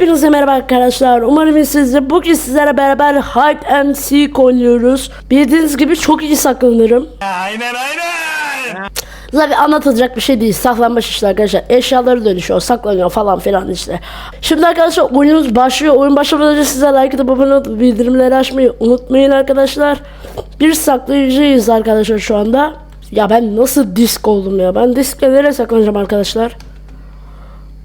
Hepinize merhaba arkadaşlar. Umarım sizde bugün sizlerle beraber Hide and Seek oynuyoruz. Bildiğiniz gibi çok iyi saklanırım. Aynen aynen. Zaten anlatılacak bir şey değil. Saklanmış işte arkadaşlar. Eşyaları dönüşüyor, saklanıyor falan filan işte. Şimdi arkadaşlar oyunumuz başlıyor. Oyun başlamadan önce size like atıp abone olup bildirimleri açmayı unutmayın arkadaşlar. Bir saklayıcıyız arkadaşlar şu anda. Ya ben nasıl disk oldum ya? Ben diskle nereye saklanacağım arkadaşlar?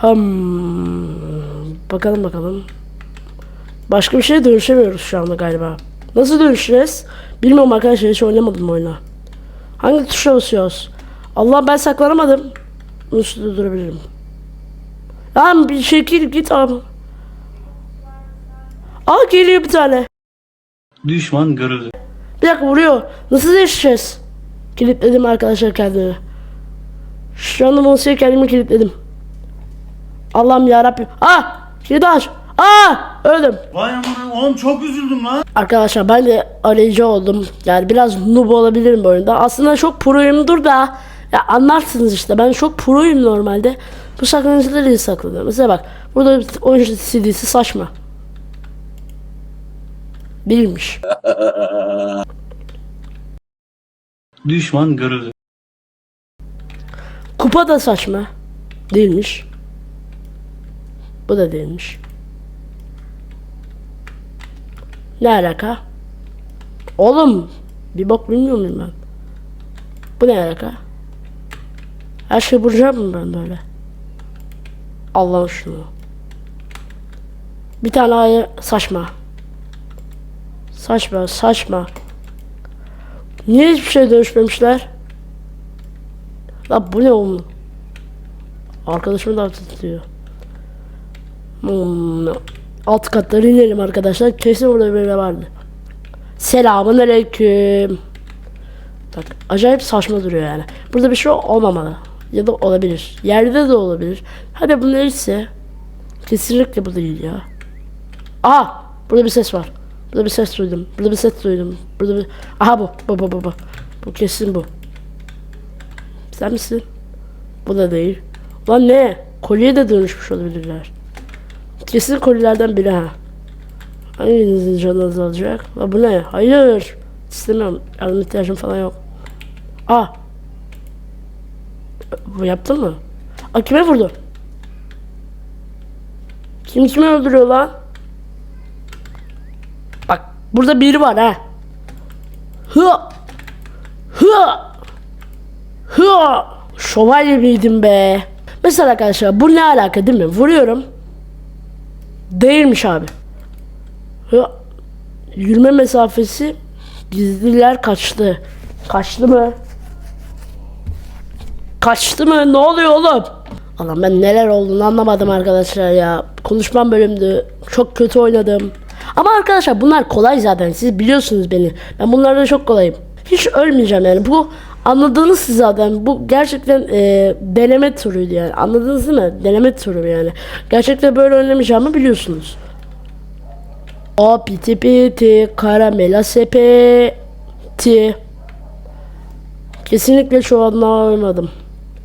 Hmm. Bakalım bakalım. Başka bir şeye dönüşemiyoruz şu anda galiba. Nasıl dönüşeceğiz? Bilmiyorum arkadaşlar hiç oynamadım bu oyunu. Hangi tuşa basıyoruz? Allah ben saklanamadım. Bunun üstünde durabilirim. Tamam bir şekil git abi. Aa geliyor bir tane. Düşman görüldü. Bir dakika vuruyor. Nasıl değişeceğiz? Kilitledim arkadaşlar kendimi. Şu anda monster'ı kendimi kilitledim. Allah'ım yarabbim. Ah! Aç. Ah! Öldüm. Vay aman oğlum çok üzüldüm lan. Arkadaşlar ben de arayıcı oldum. Yani biraz noob olabilirim bu oyunda. Aslında çok proyumdur da ya anlarsınız işte ben çok proyum normalde. Bu saklanıcıları iyi saklanıyorum. Mesela bak burada oyuncu CD'si saçma. Bilmiş. Düşman görüldü. Kupa da saçma. Değilmiş. Bu da değilmiş. Ne alaka? Oğlum bir bok bilmiyor muyum ben? Bu ne alaka? Her şey vuracağım mı ben böyle? Allah'ım şunu. Bir tane ayı saçma. Saçma saçma. Niye hiçbir şey dönüşmemişler? La bu ne oğlum? Arkadaşımı da tutuyor. Hmm. Alt katlara inelim arkadaşlar. Kesin burada bir yere vardı. Selamun aleyküm. Bak acayip saçma duruyor yani. Burada bir şey olmamalı. Ya da olabilir. Yerde de olabilir. Hadi bu neyse. Kesinlikle bu değil ya. Aha! Burada bir ses var. Burada bir ses duydum. Burada bir ses duydum. Burada bir... Aha bu. Bu bu bu bu. Bu kesin bu. Sen misin? Bu da değil. Lan ne? Kolye de dönüşmüş olabilirler. Kesin kolyelerden biri ha. Hanginizin canı azalacak? Lan bu ne? Hayır. İstemiyorum. Yardım ihtiyacım falan yok. Aa. Bu yaptın mı? Aa kime vurdu? Kim kimi öldürüyor lan? Bak burada biri var ha. Hı. Hı. Hı! Şövalye miydim be? Mesela arkadaşlar bu ne alaka değil mi? Vuruyorum. Değilmiş abi. Hı! Yürüme mesafesi gizliler kaçtı. Kaçtı mı? Kaçtı mı? Ne oluyor oğlum? Allah ben neler olduğunu anlamadım arkadaşlar ya. Konuşmam bölümdü. Çok kötü oynadım. Ama arkadaşlar bunlar kolay zaten. Siz biliyorsunuz beni. Ben bunlarda çok kolayım. Hiç ölmeyeceğim yani. Bu anladığınız siz zaten. Bu gerçekten e, deneme turuydu yani. Anladınız değil mi? Deneme turu yani. Gerçekten böyle oynamayacağımı biliyorsunuz. O piti piti karamela sepeti. Kesinlikle şu anda oynadım.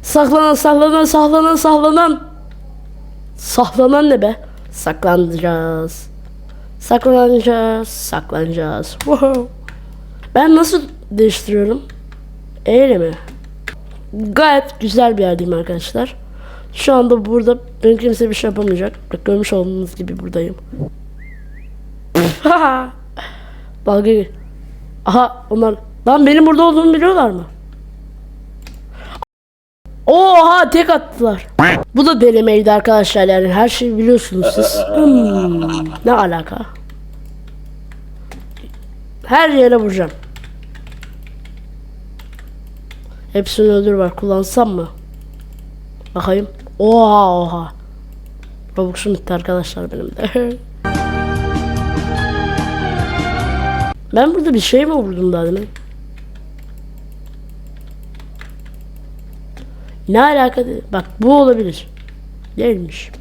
Saklanan saklanan saklanan saklanan. Saklanan ne be? Saklanacağız. Saklanacağız. Saklanacağız. Wow. Ben nasıl değiştiriyorum? Eyle mi? Gayet güzel bir yerdeyim arkadaşlar. Şu anda burada ben kimse bir şey yapamayacak. Bak görmüş olduğunuz gibi buradayım. Dalga Aha onlar. Lan benim burada olduğumu biliyorlar mı? Oha tek attılar. Bu da denemeydi arkadaşlar yani her şeyi biliyorsunuz siz. Hmm, ne alaka? Her yere vuracağım. Hepsini öldür var. Kullansam mı? Bakayım. Oha oha. Robux'um bitti arkadaşlar benim de. ben burada bir şey mi vurdum daha demin? Ne alaka? Bak bu olabilir. Değilmiş.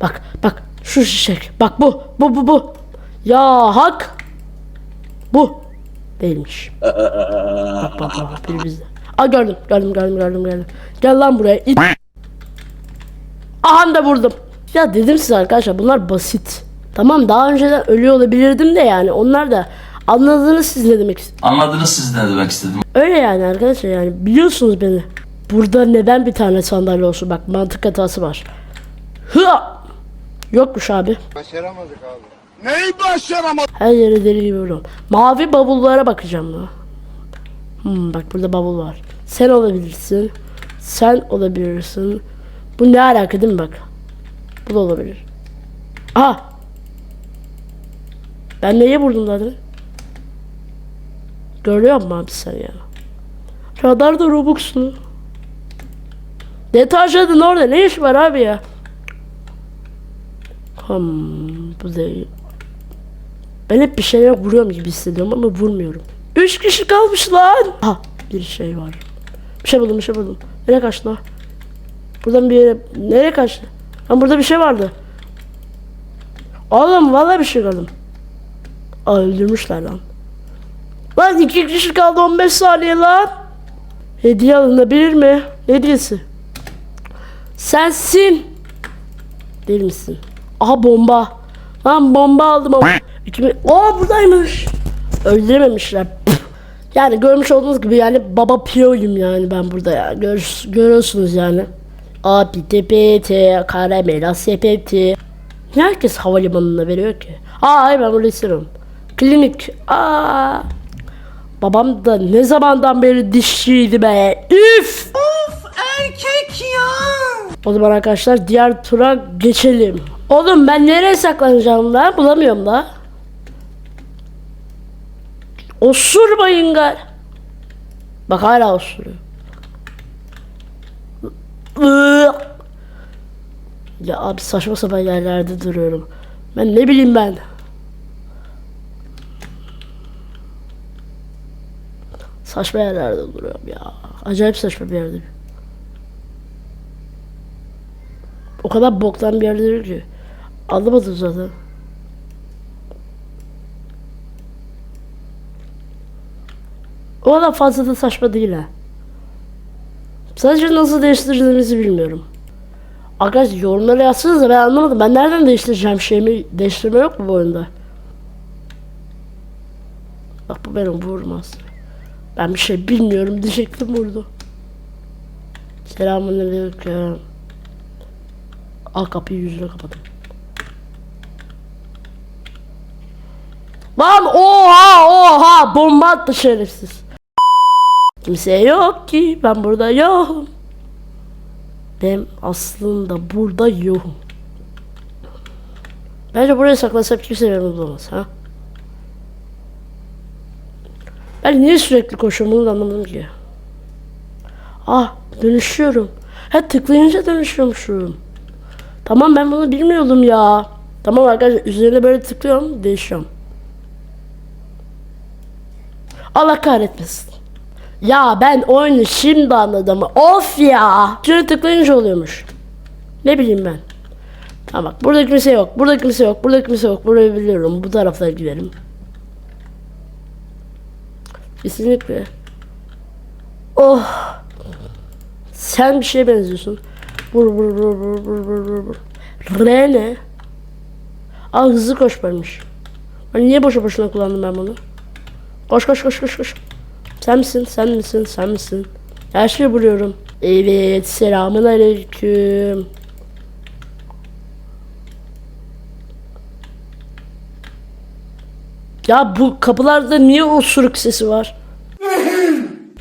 Bak bak şu şişek. Bak bu bu bu bu. Ya hak. Bu. Değilmiş. bak bak bak biri bizde. Aa gördüm gördüm gördüm gördüm gördüm. Gel lan buraya. İt. Aha da vurdum. Ya dedim size arkadaşlar bunlar basit. Tamam daha önceden ölüyor olabilirdim de yani onlar da anladınız siz ne demek ist- Anladınız siz ne demek istedim. Öyle yani arkadaşlar yani biliyorsunuz beni. Burada neden bir tane sandalye olsun bak mantık hatası var. Hıa! Yokmuş abi. Başaramadık abi. Neyi başaramadık? Her yere deli gibi vuruyorum. Mavi bavullara bakacağım da. Hmm, bak burada bavul var. Sen olabilirsin. Sen olabilirsin. Bu ne alaka değil mi bak? Bu da olabilir. Aha! Ben neye vurdum zaten? Görüyor musun abi sen ya? Radarda Robux'lu. Detajladın orada ne iş var abi ya? Hmm, bu değil. Ben hep bir şeyler vuruyorum gibi hissediyorum ama vurmuyorum. Üç kişi kalmış lan. Ha bir şey var. Bir şey buldum bir şey buldum. Nereye kaçtı o? Buradan bir yere... Nereye kaçtı? Lan burada bir şey vardı. Oğlum vallahi bir şey gördüm. Aa öldürmüşler lan. Lan iki kişi kaldı 15 saniye lan. Hediye alınabilir mi? Hediyesi? Sensin. Değil misin? Aha bomba. Lan bomba aldım ama. İkimi... Aa buradaymış. Öldürememişler. Yani görmüş olduğunuz gibi yani baba piyoyum yani ben burada ya. Gör, görüyorsunuz yani. Abi tepete, karamela sepeti. Niye herkes havalimanına veriyor ki? Aa hayır ben burada istiyorum. Klinik. Aa. Babam da ne zamandan beri dişçiydi be. Üf. O zaman arkadaşlar diğer tura geçelim. Oğlum ben nereye saklanacağım lan? Bulamıyorum da. Osurmayın gar. Bak hala osuruyor. Ya abi saçma sapan yerlerde duruyorum. Ben ne bileyim ben. Saçma yerlerde duruyorum ya. Acayip saçma bir yerde. O kadar boktan bir yerde değil ki. Anlamadım zaten. O kadar fazla da saçma değil ha. Sadece nasıl değiştirdiğimizi bilmiyorum. Arkadaşlar yorumlara yazsanıza ben anlamadım. Ben nereden değiştireceğim şeyimi? Değiştirme yok mu bu oyunda? Bak bu benim vurmaz. Ben bir şey bilmiyorum diyecektim vurdu. Selamünaleyküm. Al kapıyı yüzüne kapadım. Lan oha oha bomba attı şerefsiz. Kimse yok ki ben burada yokum. Ben aslında burada yokum. Bence buraya saklasam kimse beni bulamaz ha. Ben niye sürekli koşuyorum bunu da anlamadım ki. Ah dönüşüyorum. Ha tıklayınca dönüşüyormuşum. Tamam ben bunu bilmiyordum ya. Tamam arkadaşlar üzerine böyle tıklıyorum değişiyorum. Allah kahretmesin. Ya ben oyunu şimdi anladım. Of ya. Şöyle tıklayınca oluyormuş. Ne bileyim ben. Tamam bak burada kimse yok. Burada kimse yok. Burada kimse yok. Burayı biliyorum. Bu taraftan gidelim. Kesinlikle. Oh. Sen bir şeye benziyorsun. Vur vur vur vur vur vur vur vur. R ne? Aa hızlı koş varmış. Niye boşa boşuna kullandım ben bunu? Koş koş koş koş koş. Sen misin? Sen misin? Sen misin? Her şeyi buluyorum. Evet, selamun aleyküm. Ya bu kapılarda niye osuruk sesi var?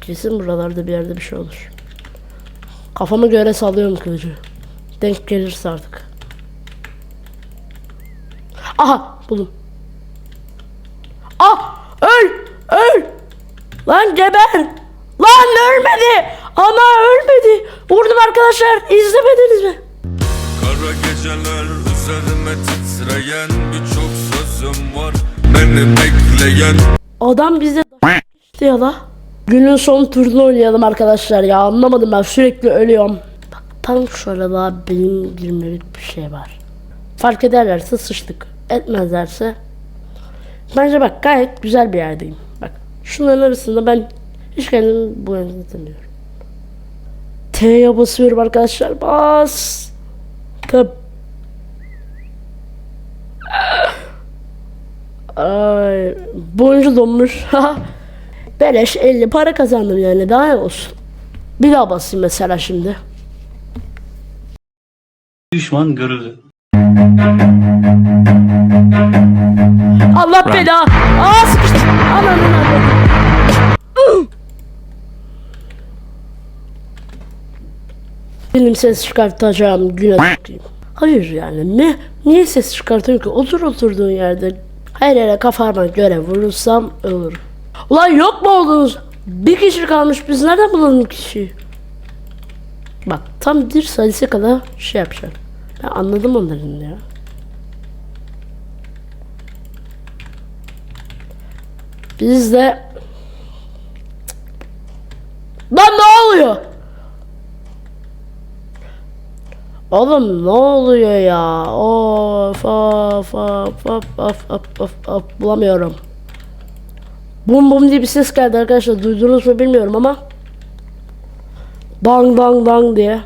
Kesin buralarda bir yerde bir şey olur. Kafama göre sallıyorum kılıcı. Denk gelirse artık. Aha buldum. Lan geber. Lan ölmedi. Ama ölmedi. Vurdum arkadaşlar. İzlemediniz mi? Kara geceler üzerime titreyen birçok sözüm var Beni bekleyen Adam bize işte ya la. Günün son turunu oynayalım arkadaşlar ya. Anlamadım ben sürekli ölüyorum. Bak tam şurada benim girmelik bir şey var. Fark ederlerse sıçtık. Etmezlerse. Bence bak gayet güzel bir yerdeyim. Şunların arasında ben hiç kendimi bu yönde tanıyorum. T'ye basıyorum arkadaşlar. Bas. Tab. Ay, boyunca donmuş. Beleş 50 para kazandım yani daha iyi olsun. Bir daha basayım mesela şimdi. Düşman görüldü. Benim ses çıkartacağım güne sokayım. Hayır yani ne? Niye ses çıkartıyorsun ki? Otur oturduğun yerde. Her yere kafama göre vurursam ölürüm. Ulan yok mu oldunuz? Bir kişi kalmış biz nereden bulalım kişiyi? Bak tam bir sayısı kadar şey yapacağım. Ben anladım onların ya. Biz de... Lan ne oluyor? Oğlum ne oluyor ya? Of of of of of of of of bulamıyorum. Bum bum diye bir ses geldi arkadaşlar duydunuz mu bilmiyorum ama. Dang dang dang diye.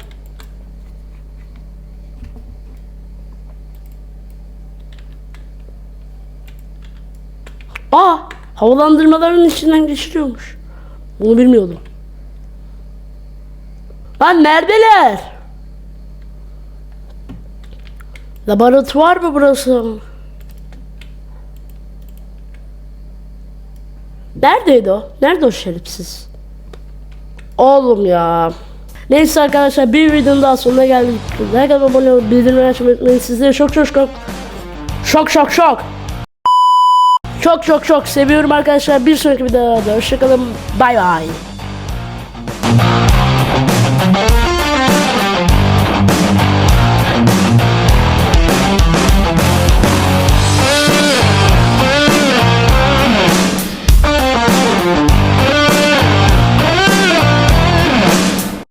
Aa havalandırmaların içinden geçiriyormuş. Bunu bilmiyordum. Lan neredeler? Laboratuvar mı burası? Neredeydi o? Nerede o şerefsiz? Oğlum ya. Neyse arkadaşlar bir videonun daha sonuna geldik. Like abone olup bildirimleri açmayı unutmayın. Sizleri çok çok çok şok şok şok çok çok çok seviyorum arkadaşlar. Bir sonraki videoda hoşçakalın. Bay bay.